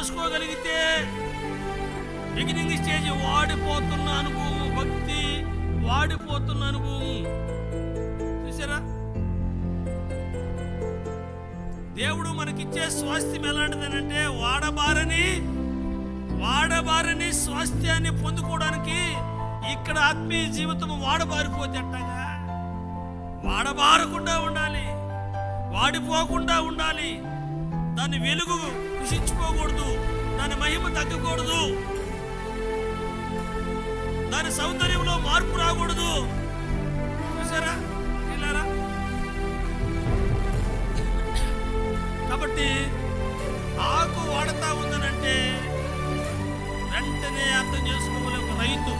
చేసుకోగలిగితే beginning stage వాడిపోతున్న అనుభవం భక్తి వాడిపోతున్న అనుభవం. చూసారా? దేవుడు మనకిచ్చే స్వాస్థ్యం ఎలాంటిదనంటే వాడబారని వాడబారని స్వాస్థ్యాన్ని పొందుకోవడానికి ఇక్కడ ఆత్మీయ జీవితం వాడబారిపోతే ఎట్టగా? వాడబారకుండా ఉండాలి. వాడిపోకుండా ఉండాలి. దాని వెలుగు కృషించుకోకూడదు. దాని మహిమ తగ్గకూడదు. దాని సౌందర్యంలో మార్పు రాకూడదు. చూసారా? ఇలారా కాబట్టి ఆకు వాడతా ఉందనంటే వెంటనే అర్థం చేసుకోవాలి ఒక రైతు.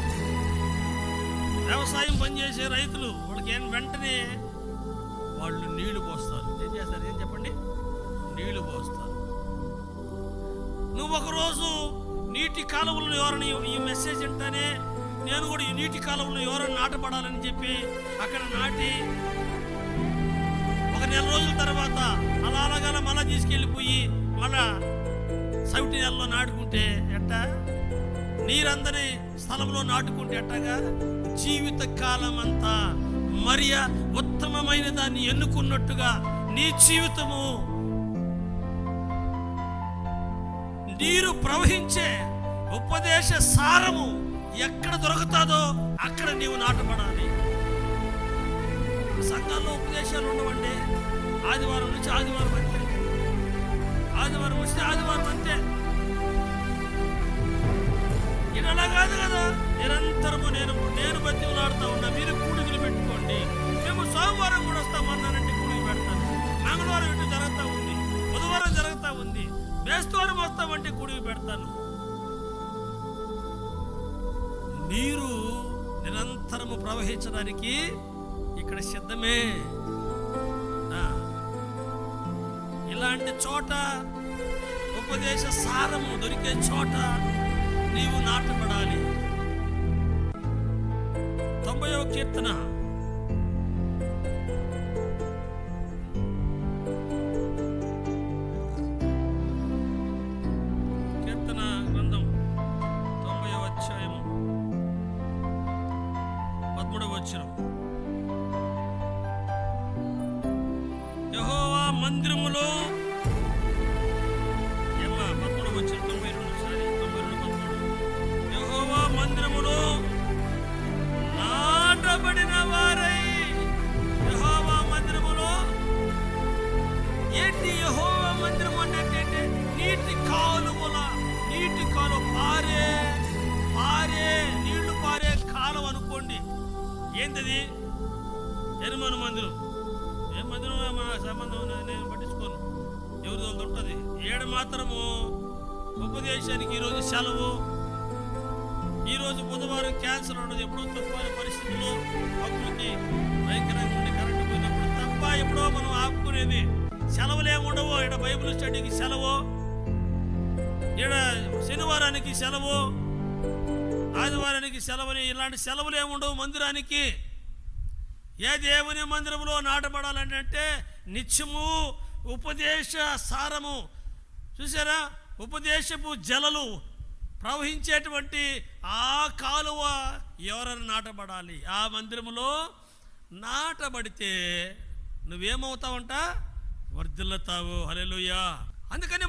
వ్యవసాయం పనిచేసే రైతులు వాళ్ళకి ఏం వెంటనే వాళ్ళు నీళ్ళు పోస్తారు. ఏం చేస్తారు? ఏం చెప్పండి? నీళ్ళు పోస్తారు. నువ్వు ఒకరోజు నీటి కాలువలను ఎవరైనా ఈ మెసేజ్ వింటానే నేను కూడా ఈ నీటి కాలువలను ఎవరైనా నాటపడాలని చెప్పి అక్కడ నాటి ఒక నెల రోజుల తర్వాత అలా అలాగల మళ్ళా తీసుకెళ్ళిపోయి మళ్ళా సవిటి నెలలో నాటుకుంటే ఎట్టా? నీరందరి స్థలంలో నాటుకుంటే ఎట్టగా? జీవిత కాలం అంతా మరియ ఉత్తమమైన దాన్ని ఎన్నుకున్నట్టుగా నీ జీవితము నీరు ప్రవహించే ఉపదేశ సారము ఎక్కడ దొరుకుతాదో అక్కడ నీవు నాటపడాలి సంఘాల్లో ఉపదేశాలు ఉండవండి. ఆదివారం నుంచి ఆదివారం అంతే. ఆదివారం వస్తే ఆదివారం అంతే. ఇది అలా కాదు కదా. నిరంతరము నేను నేను బతిమలాడుతా ఉన్నా. మీరు కూడుకులు పెట్టుకోండి. మేము సోమవారం కూడా వస్తామన్నానంటే కూడికి పెడతాను. మంగళవారం ఇటు జరుగుతూ ఉంది. బుధవారం జరుగుతూ ఉంది. బేస్తవారం వస్తామంటే కూడికి పెడతాను. నీరు నిరంతరము ప్రవహించడానికి ఇక్కడ సిద్ధమే. ఇలాంటి చోట ఉపదేశ సారము దొరికే చోట నీవు నాటపడాలి తొంభయో కీర్తన. పదమూడవ వచ్చిన యహోవా మందిరములో ఏంటది? ఎనుమను మందిరం ఏ మందిరం మా సంబంధం నేను- నేను పట్టించుకోను. ఎవరిదో ఉంటుంది ఏడు మాత్రము ఉపదేశానికి ఈరోజు సెలవు. ఈరోజు బుధవారం క్యాన్సర్ ఉండదు. ఎప్పుడో తుఫాను పరిస్థితుల్లో అప్పులకి భయంకరంగా ఉండి కరెంటు పోయినప్పుడు తప్ప ఎప్పుడో మనం ఆపుకునేది సెలవులు ఉండవు. ఇక్కడ బైబిల్ స్టడీకి సెలవు. ఇక్కడ శనివారానికి సెలవు. ఆదివారానికి సెలవుని ఇలాంటి సెలవులు ఏమి ఉండవు మందిరానికి. ఏ దేవుని మందిరంలో నాటబడాలంటే అంటే నిత్యము ఉపదేశ సారము. చూసారా ఉపదేశపు జలలు ప్రవహించేటువంటి ఆ కాలువ ఎవరైనా నాటబడాలి? ఆ మందిరములో నాటబడితే నువ్వేమవుతావంట? వర్ధిల్లుతావు. హలెలుయా అందుకని